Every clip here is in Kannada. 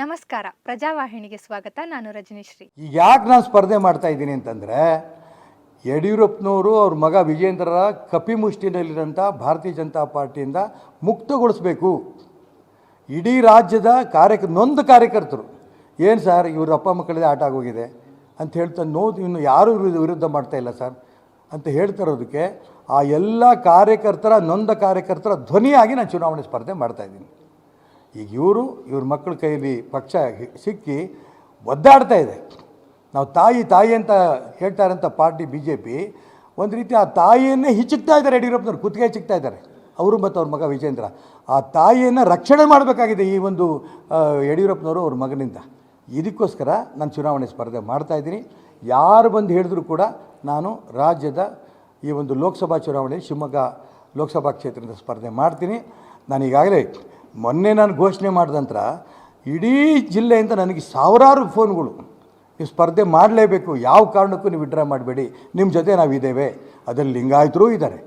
ನಮಸ್ಕಾರ. ಪ್ರಜಾವಾಹಿನಿಗೆ ಸ್ವಾಗತ. ನಾನು ರಜನೀಶ್ರೀ. ಯಾಕೆ ನಾನು ಸ್ಪರ್ಧೆ ಮಾಡ್ತಾ ಇದ್ದೀನಿ ಅಂತಂದರೆ, ಯಡಿಯೂರಪ್ಪನವರು ಅವ್ರ ಮಗ ವಿಜೇಂದ್ರರ ಕಪಿಮುಷ್ಟಿನಲ್ಲಿರೋಂಥ ಭಾರತೀಯ ಜನತಾ ಪಾರ್ಟಿಯಿಂದ ಮುಕ್ತಗೊಳಿಸ್ಬೇಕು. ಇಡೀ ರಾಜ್ಯದ ಕಾರ್ಯಕ, ನೊಂದ ಕಾರ್ಯಕರ್ತರು, ಏನು ಸರ್ ಇವ್ರ ಅಪ್ಪ ಮಕ್ಕಳದೇ ಆಟ ಆಗೋಗಿದೆ ಅಂತ ಹೇಳ್ತಾ ನೋದು ಇನ್ನು ಯಾರೂ ವಿರುದ್ಧ ಮಾಡ್ತಾ ಇಲ್ಲ ಸರ್ ಅಂತ ಹೇಳ್ತಾ ಇರೋದಕ್ಕೆ ಆ ಎಲ್ಲ ಕಾರ್ಯಕರ್ತರ, ನೊಂದ ಕಾರ್ಯಕರ್ತರ ಧ್ವನಿಯಾಗಿ ನಾನು ಚುನಾವಣೆ ಸ್ಪರ್ಧೆ ಮಾಡ್ತಾ ಇದ್ದೀನಿ. ಈಗ ಇವರು, ಇವ್ರ ಮಕ್ಕಳ ಕೈಯಲ್ಲಿ ಪಕ್ಷ ಸಿಕ್ಕಿ ಒದ್ದಾಡ್ತಾ ಇದೆ. ನಾವು ತಾಯಿ ತಾಯಿ ಅಂತ ಹೇಳ್ತಾರಂಥ ಪಾರ್ಟಿ ಬಿ ಜೆ ಪಿ ಒಂದು ರೀತಿ ಆ ತಾಯಿಯನ್ನೇ ಹಿಚ್ಚುತ್ತಾ ಇದ್ದಾರೆ ಯಡಿಯೂರಪ್ಪನವ್ರು ಕುತ್ತಿಗೆ ಹಿಚ್ಚುತ್ತಾ ಇದ್ದಾರೆ. ಅವರು ಮತ್ತು ಅವ್ರ ಮಗ ವಿಜೇಂದ್ರ. ಆ ತಾಯಿಯನ್ನು ರಕ್ಷಣೆ ಮಾಡಬೇಕಾಗಿದೆ ಈ ಒಂದು ಯಡಿಯೂರಪ್ಪನವರು ಅವ್ರ ಮಗನಿಂದ. ಇದಕ್ಕೋಸ್ಕರ ನಾನು ಚುನಾವಣೆ ಸ್ಪರ್ಧೆ ಮಾಡ್ತಾ ಇದ್ದೀನಿ. ಯಾರು ಬಂದು ಹೇಳಿದ್ರು ಕೂಡ ನಾನು ರಾಜ್ಯದ ಈ ಒಂದು ಲೋಕಸಭಾ ಚುನಾವಣೆ, ಶಿವಮೊಗ್ಗ ಲೋಕಸಭಾ ಕ್ಷೇತ್ರದ ಸ್ಪರ್ಧೆ ಮಾಡ್ತೀನಿ. ನಾನು ಈಗಾಗಲೇ ಮೊನ್ನೆ ನಾನು ಘೋಷಣೆ ಮಾಡಿದ ನಂತರ ಇಡೀ ಜಿಲ್ಲೆಯಿಂದ ನನಗೆ ಸಾವಿರಾರು ಫೋನ್ಗಳು. ನೀವು ಸ್ಪರ್ಧೆ ಮಾಡಲೇಬೇಕು, ಯಾವ ಕಾರಣಕ್ಕೂ ನೀವು ವಿಡ್ರಾ ಮಾಡಬೇಡಿ. ನಿಮ್ಮ ಜೊತೆ ನಾವಿದ್ದೇವೆ ಅದರಲ್ಲಿ ಲಿಂಗಾಯತರೂ ಇದ್ದಾರೆ,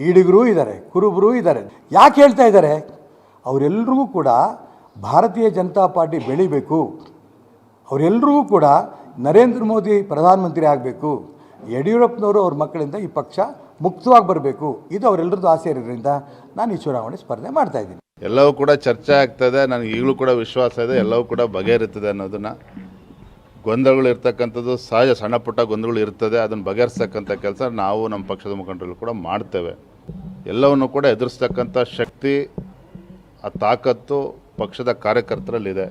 ಈಡಿಗರೂ ಇದ್ದಾರೆ, ಕುರುಬರೂ ಇದ್ದಾರೆ. ಯಾಕೆ ಹೇಳ್ತಾ ಇದ್ದಾರೆ? ಅವರೆಲ್ಲರಿಗೂ ಕೂಡ ಭಾರತೀಯ ಜನತಾ ಪಾರ್ಟಿ ಬೆಳಿಬೇಕು. ಅವರೆಲ್ಲರಿಗೂ ಕೂಡ ನರೇಂದ್ರ ಮೋದಿ ಪ್ರಧಾನಮಂತ್ರಿ ಆಗಬೇಕು. ಯಡಿಯೂರಪ್ಪನವರು ಅವ್ರ ಮಕ್ಕಳಿಂದ ಈ ಪಕ್ಷ ಮುಕ್ತವಾಗಿ ಬರಬೇಕು. ಇದು ಅವರೆಲ್ಲರದ್ದು ಆಸೆ ಇರೋದ್ರಿಂದ ನಾನು ಈ ಚುನಾವಣೆ ಸ್ಪರ್ಧೆ ಮಾಡ್ತಾ ಇದ್ದೀನಿ. ಎಲ್ಲವೂ ಕೂಡ ಚರ್ಚೆ ಆಗ್ತದೆ, ನನಗೆ ಈಗಲೂ ಕೂಡ ವಿಶ್ವಾಸ ಇದೆ, ಎಲ್ಲವೂ ಕೂಡ ಬಗೆಹರಿತದೆ ಅನ್ನೋದನ್ನು. ಗೊಂದಲಗಳು ಇರ್ತಕ್ಕಂಥದ್ದು ಸಹಜ, ಸಣ್ಣ ಪುಟ್ಟ ಗೊಂದಲಗಳು ಇರ್ತದೆ, ಅದನ್ನು ಬಗೆಹರಿಸ್ತಕ್ಕಂಥ ಕೆಲಸ ನಾವು ನಮ್ಮ ಪಕ್ಷದ ಮುಖಂಡರು ಕೂಡ ಮಾಡ್ತೇವೆ. ಎಲ್ಲವನ್ನು ಕೂಡ ಎದುರಿಸ್ತಕ್ಕಂಥ ಶಕ್ತಿ, ಆ ತಾಕತ್ತು ಪಕ್ಷದ ಕಾರ್ಯಕರ್ತರಲ್ಲಿದೆ.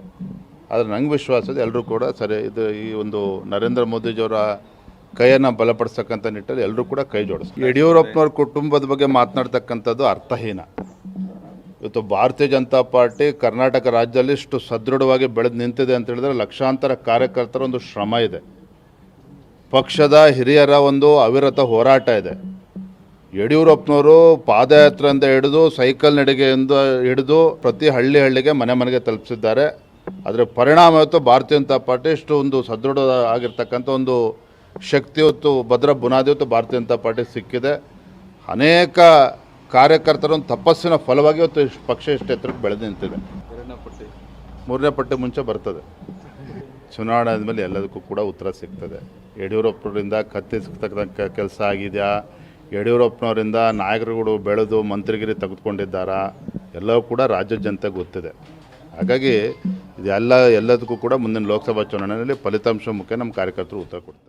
ಆದರೆ ನಂಗೆ ವಿಶ್ವಾಸ ಇದೆ ಎಲ್ಲರೂ ಕೂಡ ಸರಿ, ಇದು ಈ ಒಂದು ನರೇಂದ್ರ ಮೋದಿಜಿಯವರ ಕೈಯನ್ನು ಬಲಪಡಿಸ್ತಕ್ಕಂಥ ನಿಟ್ಟಲ್ಲಿ ಎಲ್ಲರೂ ಕೂಡ ಕೈ ಜೋಡಿಸ್ತಾರೆ. ಯಡಿಯೂರಪ್ಪನವ್ರ ಕುಟುಂಬದ ಬಗ್ಗೆ ಮಾತನಾಡ್ತಕ್ಕಂಥದ್ದು ಅರ್ಥಹೀನ. ಇವತ್ತು ಭಾರತೀಯ ಜನತಾ ಪಾರ್ಟಿ ಕರ್ನಾಟಕ ರಾಜ್ಯದಲ್ಲಿ ಇಷ್ಟು ಸದೃಢವಾಗಿ ಬೆಳೆದು ನಿಂತಿದೆ ಅಂತ ಹೇಳಿದ್ರೆ ಲಕ್ಷಾಂತರ ಕಾರ್ಯಕರ್ತರ ಒಂದು ಶ್ರಮ ಇದೆ. ಪಕ್ಷದ ಹಿರಿಯರ ಒಂದು ಅವಿರತ ಹೋರಾಟ ಇದೆ. ಯಡಿಯೂರಪ್ಪನವರು ಪಾದಯಾತ್ರೆಯಿಂದ ಹಿಡಿದು, ಸೈಕಲ್ ನಡಿಗೆಯಿಂದ ಹಿಡಿದು ಪ್ರತಿ ಹಳ್ಳಿ ಹಳ್ಳಿಗೆ ಮನೆ ಮನೆಗೆ ತಲುಪಿಸಿದ್ದಾರೆ. ಅದರ ಪರಿಣಾಮ ಇವತ್ತು ಭಾರತೀಯ ಜನತಾ ಪಾರ್ಟಿ ಇಷ್ಟು ಒಂದು ಸದೃಢ ಆಗಿರ್ತಕ್ಕಂಥ ಒಂದು ಶಕ್ತಿ ಹೊತ್ತು ಭದ್ರ ಬುನಾದಿ ಹೊತ್ತು ಭಾರತೀಯ ಜನತಾ ಪಾರ್ಟಿ ಸಿಕ್ಕಿದೆ. ಅನೇಕ ಕಾರ್ಯಕರ್ತರ ಒಂದು ತಪಸ್ಸಿನ ಫಲವಾಗಿ ಇವತ್ತು ಪಕ್ಷ ಎಷ್ಟು ಎತ್ತರಕ್ಕೆ ಬೆಳೆದು ನಿಂತಿದೆ. ಮೂರನೇ ಪಟ್ಟಿ ಮುಂಚೆ ಬರ್ತದೆ. ಚುನಾವಣೆ ಆದಮೇಲೆ ಎಲ್ಲದಕ್ಕೂ ಕೂಡ ಉತ್ತರ ಸಿಗ್ತದೆ. ಯಡಿಯೂರಪ್ಪನವರಿಂದ ಕತ್ತಿಸ್ತಕ್ಕಂಥ ಕೆಲಸ ಆಗಿದೆಯಾ? ಯಡಿಯೂರಪ್ಪನವರಿಂದ ನಾಯಕರುಗಳು ಬೆಳೆದು ಮಂತ್ರಿಗಿರಿ ತೆಗೆದುಕೊಂಡಿದ್ದಾರಾ? ಎಲ್ಲವೂ ಕೂಡ ರಾಜ್ಯ ಜನತೆ ಗೊತ್ತಿದೆ. ಹಾಗಾಗಿ ಇದೆಲ್ಲ ಎಲ್ಲದಕ್ಕೂ ಕೂಡ ಮುಂದಿನ ಲೋಕಸಭಾ ಚುನಾವಣೆಯಲ್ಲಿ ಫಲಿತಾಂಶ ಮುಖ್ಯ ನಮ್ಮ ಕಾರ್ಯಕರ್ತರು ಉತ್ತರ ಕೊಡ್ತಾರೆ.